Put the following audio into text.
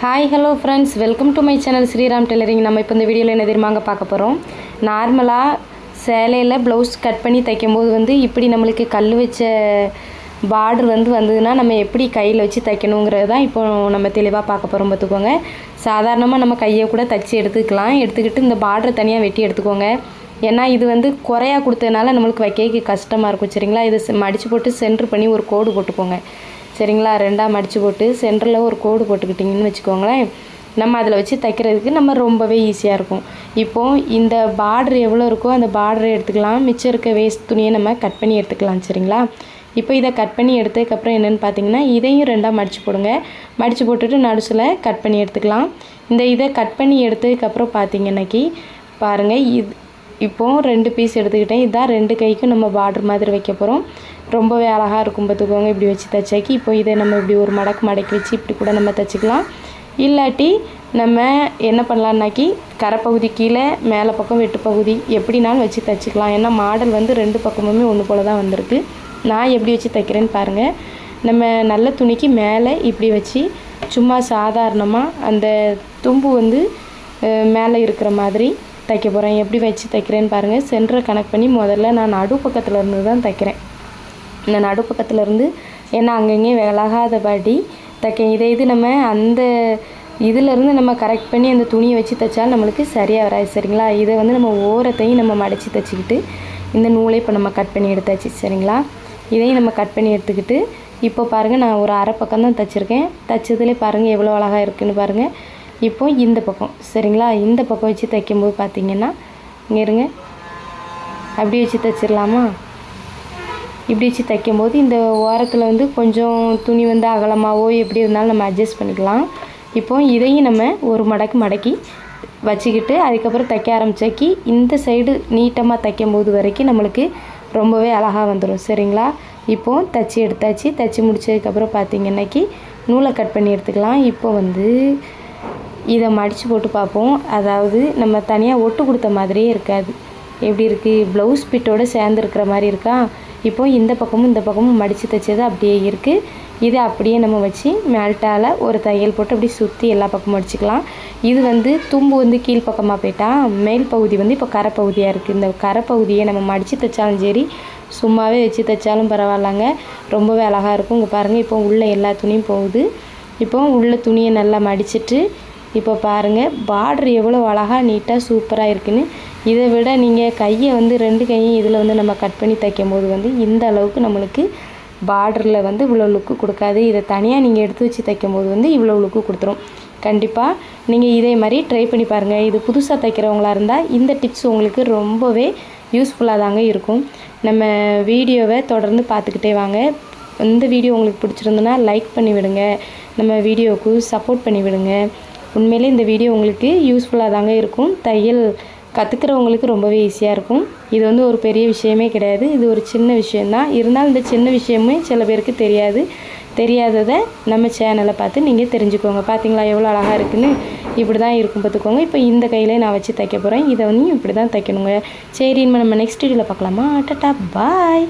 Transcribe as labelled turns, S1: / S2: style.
S1: Hi hello friends welcome to my channel Sriram tailoring நம்ம இப்போ இந்த வீடியோவில் என்ன தெரியுமாங்க பார்க்க போகிறோம் நார்மலாக சேலையில் ப்ளவுஸ் கட் பண்ணி தைக்கும்போது வந்து இப்படி நம்மளுக்கு கல் வச்ச பார்டர் வந்து வந்ததுன்னா நம்ம எப்படி கையில் வச்சு தைக்கணுங்கிறது தான் இப்போ நம்ம தெளிவாக பார்க்க போகிறோம் பார்த்துக்கோங்க. சாதாரணமாக நம்ம கையை கூட தைச்சி எடுத்துக்கலாம். எடுத்துக்கிட்டு இந்த பார்டரை தனியாக வெட்டி எடுத்துக்கோங்க. ஏன்னா இது வந்து குறையா கொடுத்ததுனால நம்மளுக்கு வைக்க கஷ்டமாக இருக்கும் சரிங்களா? இதை மடித்து போட்டு சென்ட்ரு பண்ணி ஒரு கோடு போட்டுக்கோங்க. சரிங்களா? ரெண்டாக மடித்து போட்டு சென்டரில் ஒரு கோடு போட்டுக்கிட்டிங்கன்னு வச்சுக்கோங்களேன். நம்ம அதில் வச்சு தைக்கிறதுக்கு நம்ம ரொம்பவே ஈஸியாக இருக்கும். இப்போது இந்த பார்டர் எவ்வளோ இருக்கோ அந்த பார்டரை எடுத்துக்கலாம். மிச்சம் இருக்க வேஸ்ட் துணியை நம்ம கட் பண்ணி எடுத்துக்கலாம் சரிங்களா? இப்போ இதை கட் பண்ணி எடுத்ததுக்கப்புறம் என்னென்னு பார்த்தீங்கன்னா இதையும் ரெண்டாக மடித்து போடுங்க. மடித்து போட்டுட்டு நடுசில் கட் பண்ணி எடுத்துக்கலாம். இந்த இதை கட் பண்ணி எடுத்ததுக்கப்புறம் பார்த்தீங்கன்னாக்கி பாருங்கள் இது இப்போது ரெண்டு பீஸ் எடுத்துக்கிட்டேன். இதுதான் ரெண்டு கைக்கும் நம்ம பார்டர் மாதிரி வைக்க போகிறோம் ரொம்பவே அழகாக இருக்கும் பார்த்துக்கோங்க. இப்படி வச்சு தைச்சாக்கி. இப்போ இதை நம்ம இப்படி ஒரு மடக்கு மடக்கி வச்சு இப்படி கூட நம்ம தைச்சிக்கலாம். இல்லாட்டி நம்ம என்ன பண்ணலான்னாக்கி கரைப்பகுதி கீழே மேலே பக்கம் வெட்டு பகுதி எப்படினாலும் வச்சு தைச்சிக்கலாம். ஏன்னா மாடல் வந்து ரெண்டு பக்கமுமே ஒன்று போல் தான் வந்திருக்கு. நான் எப்படி வச்சு தைக்கிறேன்னு பாருங்கள் நம்ம நல்ல துணிக்கு மேலே இப்படி வச்சு சும்மா சாதாரணமாக அந்த தும்பு வந்து மேலே இருக்கிற மாதிரி தைக்க போகிறேன் எப்படி வச்சு தைக்கிறேன்னு பாருங்கள் சென்டரை கனெக்ட் பண்ணி முதல்ல நான் நடு பக்கத்தில் இருந்து தான் தைக்கிறேன். இந்த நடு பக்கத்தில் இருந்து ஏன்னா அங்கங்கே விலகாதபடி தைக்க இதை இது நம்ம அந்த இதிலேருந்து நம்ம கரெக்ட் பண்ணி அந்த துணியை வச்சு தைச்சாலும் நம்மளுக்கு சரியாக வராது. சரிங்களா? இதை வந்து நம்ம ஓரத்தையும் நம்ம மடித்து தைச்சிக்கிட்டு இந்த நூலை இப்போ நம்ம கட் பண்ணி எடுத்தாச்சு. சரிங்களா? இதையும் நம்ம கட் பண்ணி எடுத்துக்கிட்டு இப்போ பாருங்கள் நான் ஒரு அரை பக்கம் தான் தைச்சிருக்கேன். தைச்சதுலேயே பாருங்கள் எவ்வளோ அழகாக இருக்குதுன்னு பாருங்கள் இப்போ இந்த பக்கம். சரிங்களா? இந்த பக்கம் வச்சு தைக்கும்போது பார்த்தீங்கன்னா இங்கே இருங்க. அப்படி வச்சு தைச்சிடலாமா? இப்படி வச்சு தைக்கும்போது இந்த ஓரத்தில் வந்து கொஞ்சம் துணி வந்து அகலமாகவோ எப்படி இருந்தாலும் நம்ம அட்ஜஸ்ட் பண்ணிக்கலாம். இப்போ இதையும் நம்ம ஒரு மடக்கு மடக்கி வச்சுக்கிட்டு அதுக்கப்புறம் தைக்க ஆரம்பித்தாக்கி இந்த சைடு நீட்டமாக தைக்கும் போது வரைக்கும் நம்மளுக்கு ரொம்பவே அழகாக வந்துடும் சரிங்களா? இப்போது தைச்சி எடுத்தாச்சு. தைச்சி முடிச்சதுக்கப்புறம் பார்த்திங்கன்னாக்கி நூலை கட் பண்ணி எடுத்துக்கலாம். இப்போ வந்து இதை மடித்து போட்டு பார்ப்போம். அதாவது நம்ம தனியாக ஒட்டு கொடுத்த மாதிரியே இருக்காது. எப்படி இருக்குது ப்ளவுஸ் பிட்டோடு சேர்ந்துருக்கிற மாதிரி இருக்கா? இப்போது இந்த பக்கமும் இந்த பக்கமும் மடித்து தைச்சது அப்படியே இருக்குது இதை அப்படியே நம்ம வச்சு மேல்ட்டால் ஒரு தையல் போட்டு அப்படியே சுற்றி எல்லா பக்கமும் அடிச்சுக்கலாம் இது வந்து தும்பு வந்து கீழ்ப்பக்கமாக போயிட்டா மேல் பகுதி வந்து இப்போ கரை பகுதியாக இருக்குது இந்த கரை பகுதியை நம்ம மடித்து தைச்சாலும் சரி சும்மாவே வச்சு தைச்சாலும் பரவாயில்லங்க. ரொம்பவே அழகாக இருக்கும். இங்கே பாருங்கள் இப்போ உள்ள எல்லா துணியும் போகுது. இப்போ உள்ள துணியை நல்லா மடிச்சிட்டு இப்போ பாருங்கள் பார்ட்ரு எவ்வளோ அழகாக நீட்டாக சூப்பராக இருக்குன்னு. இதை விட நீங்கள் கையை வந்து ரெண்டு கையும் இதில் வந்து நம்ம கட் பண்ணி தைக்கும் போது வந்து இந்த அளவுக்கு நம்மளுக்கு பார்டரில் வந்து இவ்வளோ லுக்கு கொடுக்காது. இதை தனியாக நீங்கள் எடுத்து வச்சு தைக்கும் போது வந்து இவ்வளோ லுக்கு கொடுத்துரும். கண்டிப்பாக நீங்கள் இதே மாதிரி ட்ரை பண்ணி பாருங்கள் இது புதுசாக தைக்கிறவங்களா இருந்தால் இந்த டிப்ஸ் உங்களுக்கு ரொம்பவே யூஸ்ஃபுல்லாக தாங்க இருக்கும். நம்ம வீடியோவை தொடர்ந்து பார்த்துக்கிட்டே வாங்க. இந்த வீடியோ உங்களுக்கு பிடிச்சிருந்துன்னா லைக் பண்ணி விடுங்க நம்ம வீடியோவுக்கு சப்போர்ட் பண்ணி விடுங்க உண்மையிலே இந்த வீடியோ உங்களுக்கு யூஸ்ஃபுல்லாக தாங்க இருக்கும். தையல் கற்றுக்கிறவங்களுக்கு ரொம்பவே ஈஸியாக இருக்கும். இது வந்து ஒரு பெரிய விஷயமே கிடையாது. இது ஒரு சின்ன விஷயந்தான் இருந்தாலும் இந்த சின்ன விஷயமே சில பேருக்கு தெரியாது. தெரியாததை நம்ம சேனலை பார்த்து நீங்கள் தெரிஞ்சுக்கோங்க. பார்த்தீங்களா எவ்வளோ அழகாக இருக்குன்னு. இப்படி தான் இருக்கும் பார்த்துக்கோங்க. இப்போ இந்த கையிலே நான் வச்சு தைக்க போகிறேன் இதை வந்து இப்படி தான் தைக்கணுங்க. சரி நம்ம நெக்ஸ்ட் வீடியோவில் பார்க்கலாமா? டட்டா பாய்